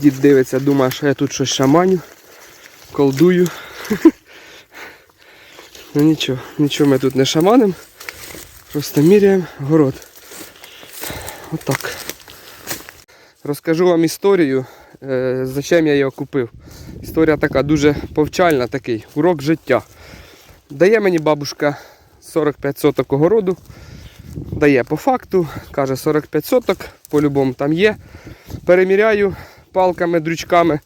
Дід дивиться, думає, що я тут щось шаманю, колдую. Ну нічого, нічого ми тут не шаманим. Просто міряємо город. Отак. Розкажу вам історію, е, зачем я його купив. Історія така дуже повчальна, такий урок життя. Дає мені бабушка 45 соток огороду. Дає по факту, каже 45 соток, по-любому там є. Переміряю палками, дрючками.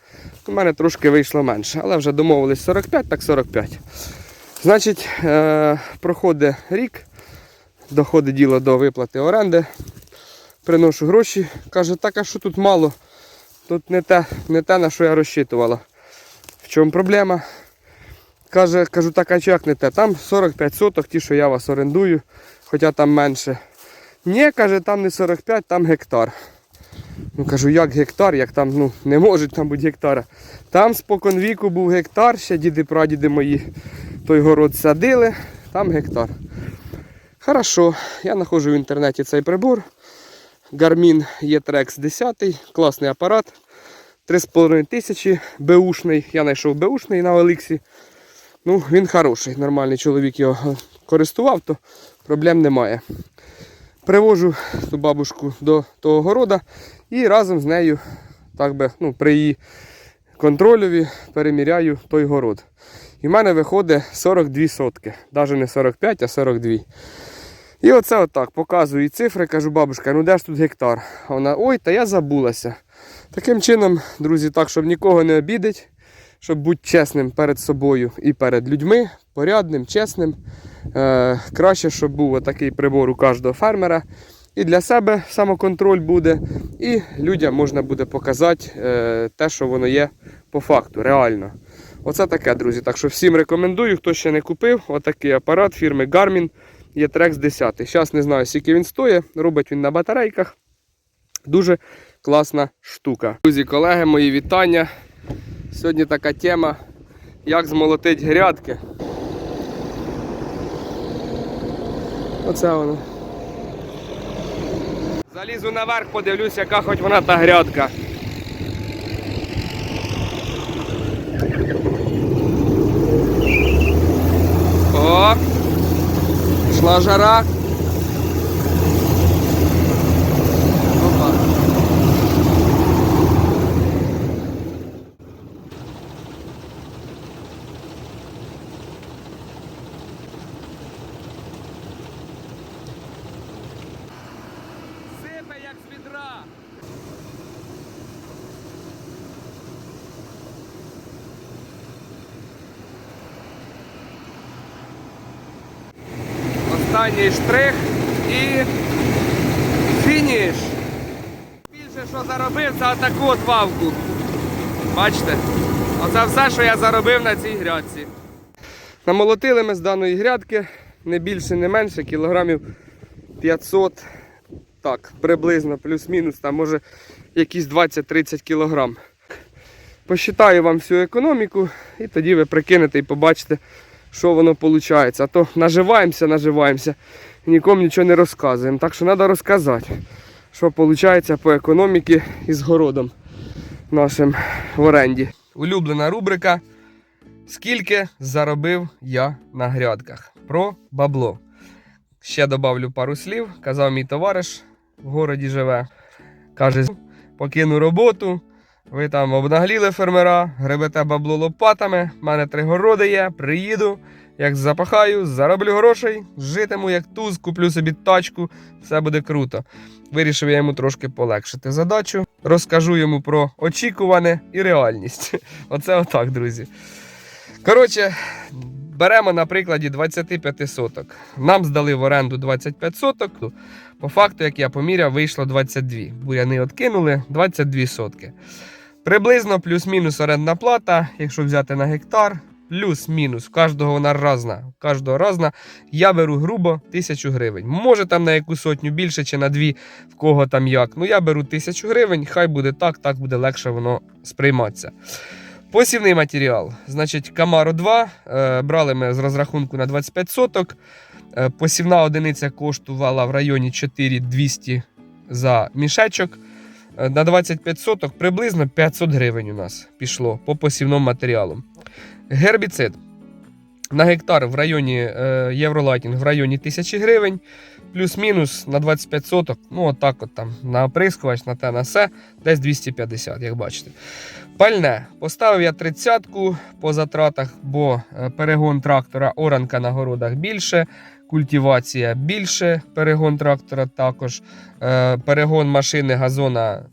У мене трошки вийшло менше, але вже домовились 45, так 45. Значить, е, проходить рік, доходить діло до виплати оренди. Приношу гроші. Каже, так а що тут мало? Тут не те, не те, на що я розчитувала. В чому проблема? Каже, кажу, так а як не те? Там 45 соток, ті, що я вас орендую, хоча там менше. Ні, каже, там не 45, там гектар. Ну кажу, як гектар, як там ну, не можуть там бути гектара. Там спокон віку був гектар, ще діди прадіди мої той город садили, там гектар. Хорошо, я знаходжу в інтернеті цей прибор. Garmin E-Trex 10, класний апарат. 3,5 тисячі беушний. Я знайшов беушний на Олексі. Ну, він хороший, нормальний чоловік його користував, то проблем немає. Привожу ту бабушку до того города і разом з нею, так би, ну, при її контролюві переміряю той город. І в мене виходить 42 сотки. Навіть не 45, а 42. І оце отак показую їй цифри, кажу, бабушка, ну де ж тут гектар? Вона, ой, та я забулася. Таким чином, друзі, так, щоб нікого не обідить, щоб бути чесним перед собою і перед людьми, порядним, чесним. Е, краще, щоб був отакий прибор у кожного фермера. І для себе самоконтроль буде, і людям можна буде показати е, те, що воно є по факту, реально. Оце таке, друзі. Так що всім рекомендую, хто ще не купив, отакий апарат фірми Garmin E-Trex 10. Зараз не знаю, скільки він стоїть, робить він на батарейках. Дуже класна штука. Друзі, колеги, мої вітання. Сьогодні така тема, як змолотити грядки. Оце воно. Залізу наверх, подивлюсь, яка хоч вона та грядка. О! Пішла жара. Опа. Сипе як з відра. Останній штрих і фініш. Більше що заробив, це таку от вавку. Бачите? Оце все, що я заробив на цій грядці. Намолотили ми з даної грядки не більше, не менше, кілограмів 500. Так, приблизно, плюс-мінус, там може якісь 20-30 кілограм. Посчитаю вам всю економіку і тоді ви прикинете і побачите, що воно виходить. А то наживаємося, наживаємося і нікому нічого не розказуємо. Так що треба розказати, що виходить по економіці із городом нашим в оренді. Улюблена рубрика. Скільки заробив я на грядках? Про бабло. Ще добавлю пару слів. Казав мій товариш в городі живе. Каже, покину роботу. Ви там обнагліли фермера, гребете бабло лопатами. в мене три городи є, приїду, як запахаю, зароблю грошей, житиму як туз, куплю собі тачку, все буде круто. Вирішив я йому трошки полегшити задачу. Розкажу йому про очікуване і реальність. Оце отак, друзі. Коротше, беремо на прикладі 25 соток. Нам здали в оренду 25 соток. По факту, як я поміряв, вийшло 22. Буряни откинули 22 сотки. Приблизно плюс-мінус орендна плата, якщо взяти на гектар, плюс-мінус, кожного вона разна. Кожного разна. Я беру грубо 1000 гривень. Може там на яку сотню більше чи на дві, в кого там як. Ну я беру 1000 гривень, хай буде так, так буде легше воно сприйматися. Посівний матеріал. Значить, Камаро 2. Е, брали ми з розрахунку на 25 соток. Е, посівна одиниця коштувала в районі 4200 за мішечок. На 25 соток приблизно 500 гривень у нас пішло по посівному матеріалу. Гербіцид на гектар в районі е, Євролайтінг в районі 1000 гривень, плюс-мінус на 25 соток, ну отак от там на оприскувач, на те, на все, десь 250, як бачите. Пальне. Поставив я 30-ку по затратах, бо е, перегон трактора оранка на городах більше, культивація більше, перегон трактора також, е, перегон машини газона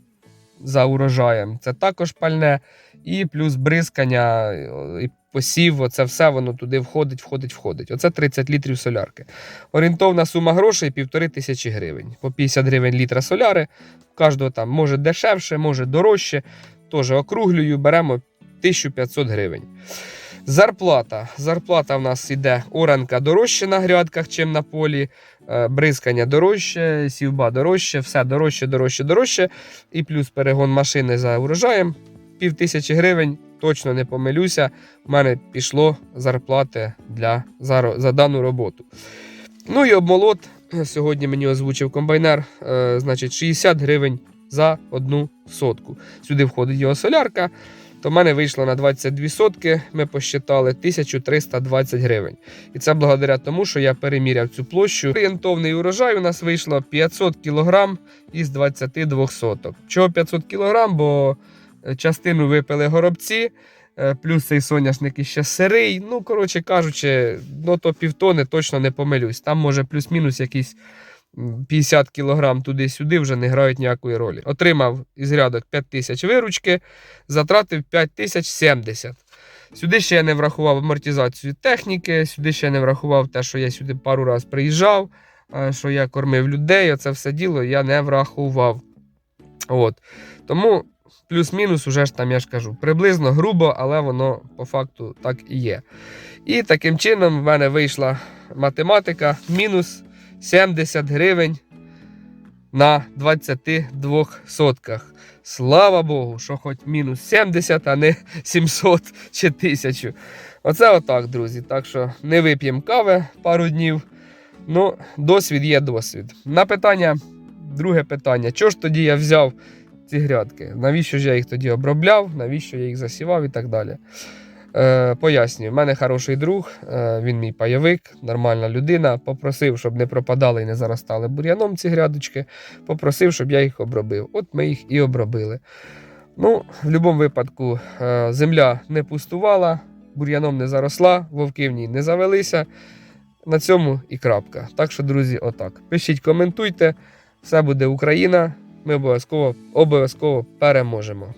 за урожаєм це також пальне. І плюс бризкання, і посів, оце все воно туди входить, входить, входить. Оце 30 літрів солярки. Орієнтовна сума грошей півтори тисячі гривень. По 50 гривень літра соляри. Кожного там може дешевше, може дорожче. Теж округлюю, беремо 1500 гривень. Зарплата. Зарплата в нас іде оранка дорожче на грядках, чим на полі. Е, Бризкання дорожче, сівба дорожче, все дорожче, дорожче, дорожче. І плюс перегон машини за урожаєм. Пів тисячі гривень, точно не помилюся. У мене пішло зарплати для, за, за дану роботу. Ну і обмолот. Сьогодні мені озвучив комбайнер, е, значить 60 гривень за одну сотку. Сюди входить його солярка. То в мене вийшло на 22 сотки, ми посчитали 1320 гривень. І це благодаря тому, що я переміряв цю площу. Орієнтовний урожай у нас вийшло 500 кг із 22 соток. Чого 500 кг? Бо е, частину випили горобці, е, плюс цей соняшник іще сирий. Ну, коротше кажучи, ну то півтони точно не помилюсь. Там може плюс-мінус якісь м, 50 кг туди-сюди вже не грають ніякої ролі. Отримав із рядок 5 тисяч виручки, затратив 5 тисяч 70. Сюди ще я не врахував амортизацію техніки, сюди ще не врахував те, що я сюди пару разів приїжджав, е, що я кормив людей. Оце все діло я не врахував. От. Тому плюс-мінус, уже ж там я ж кажу, приблизно грубо, але воно по факту так і є. І таким чином в мене вийшла математика мінус 70 гривень на 22 сотках. Слава Богу, що хоч мінус 70, а не 700 чи 1000. Оце отак, друзі. Так що не вип'ємо кави пару днів. Ну, досвід є досвід. На питання, друге питання: чого ж тоді я взяв ці грядки? Навіщо ж я їх тоді обробляв, навіщо я їх засівав і так далі. Е, пояснюю, в мене хороший друг, е, він мій пайовик, нормальна людина. Попросив, щоб не пропадали і не заростали бур'яном ці грядочки. Попросив, щоб я їх обробив. От ми їх і обробили. Ну, в будь-якому випадку, е, земля не пустувала, бур'яном не заросла, вовки в ній не завелися. На цьому і крапка. Так що, друзі, отак. Пишіть, коментуйте. Все буде Україна. Ми обов'язково обов'язково переможемо.